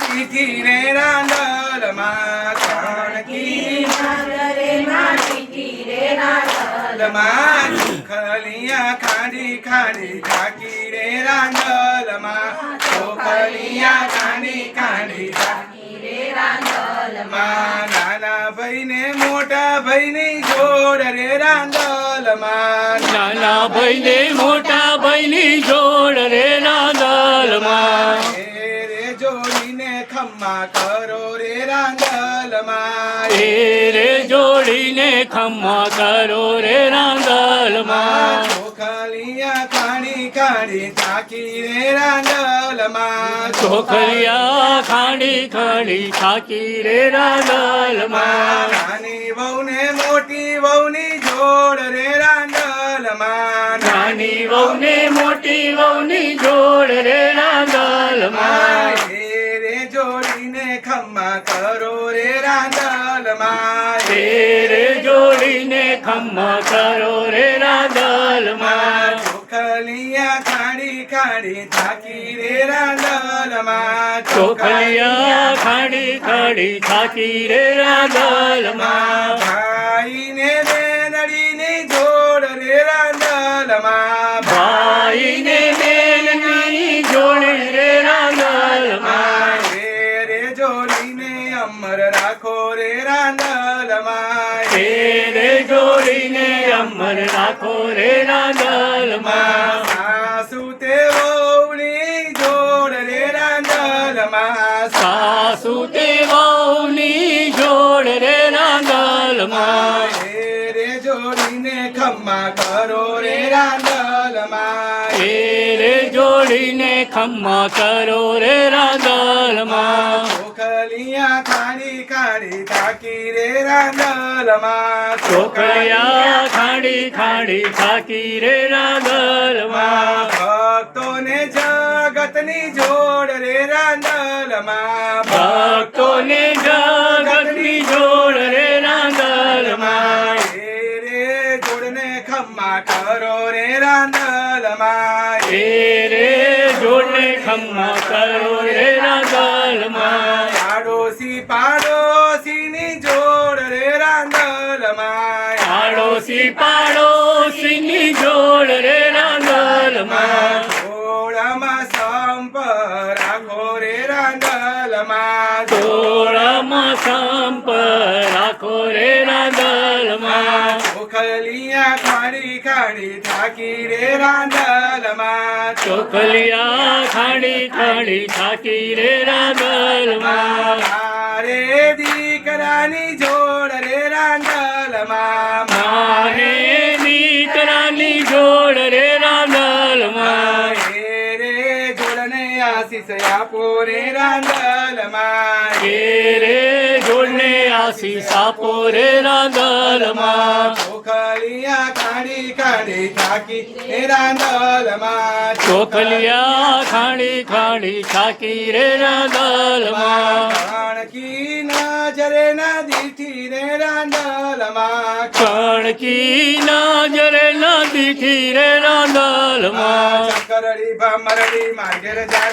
દીઠી રે ખલિયા ખાંડી ખાંડી થાકી રે ખાંડી થાકી રે રાંડલમાં નાના ભાઈને મોટા ભાઈની જોડ રે રાંડલમાં નાના ભાઈને મોટા ભાઈની જોડ રે નાંદલમાં એ રે જોડીને ખમ્મા કરો રે રાંડલમાં માં રે જોડીને ખમ્મા કરો રે નાંદલમાં ચોખલિયા ખાણી ખાણી થાકી રે રાંડલમાં ચોખલિયા ખાણી ખાણી થાકી રે નાંદલમાં નાની વહુને મોટી વહુની જોડ રે રાંડલમાં નાની વહુને મોટી રે રાંડલમાં જોડીને ખમ્મા કરો રે નાંદલમાં ચોખલિયા ખાણી ખાડી થાકી રે રાંડલમાં ચોખલિયા ખાડી ખાડી થાકી રે નાંદલમાં ભાઈને બેનડીની જોડ રે રાંડલમાં ભાઈને બેનની જોડી રે નાંદલમાં રે રે જોડીને અમર રાખો રે રાંડલમાં માય. રે જોડીને અમર રાખો રે નાંદલમાં સાસુ તે વહુની જોડ રે રાંડલમાં સાસુ તે વહુની જોડ રે નાંદલમાં માં રે જોડીને ખમ્મા કરો રે રાંડલમાં એ રે જોડીને ખમ્મા કરો રે નાંદલમાં ચોખલિયા ખાણી ખાણી થાકી રે રાંદલમાં ચોખલિયા ખાડી ખાડી થાકી રે રાંદલમાં ભક્તોને જગતની જોડ રે રાંદલમાં ભક્તોને જગતની જોડ રે રાંદલમાં રે જોડને ખમ્મા કરો રે રાંદલમાં રે જોડને ખમ્મા કરો રે નાંદલમાં પાડોશી પાડોશીની જોડ રે રાંગલમાં. જોડામાં સંપ રાખો રે રાંગલમાં. તોળામાં સંપ રાખો રે નાંદલમાં ચોખલિયા ખાડી ખાડી થાકી રે રાંદલમાં ચોખલિયા ખાડી ખાડી થાકી રે રાંદલમાં મારે જોડને આશીષ આપો રે રાંડલમાં એ રે જોડને આશીષ આપો રે નાંદલમાં ચોખલિયા ખાડી ખાડી થાકી રે રાંડલમાં ચોખલિયા ખાડી ખાડી થાકી રે નાંદલમાં કાણકી નજરે ના દીઠી રે રાંડલમાં કણકી નજરે ના દીઠી રે નાંદલમાં ચકરડી ભમરડી માગેર જા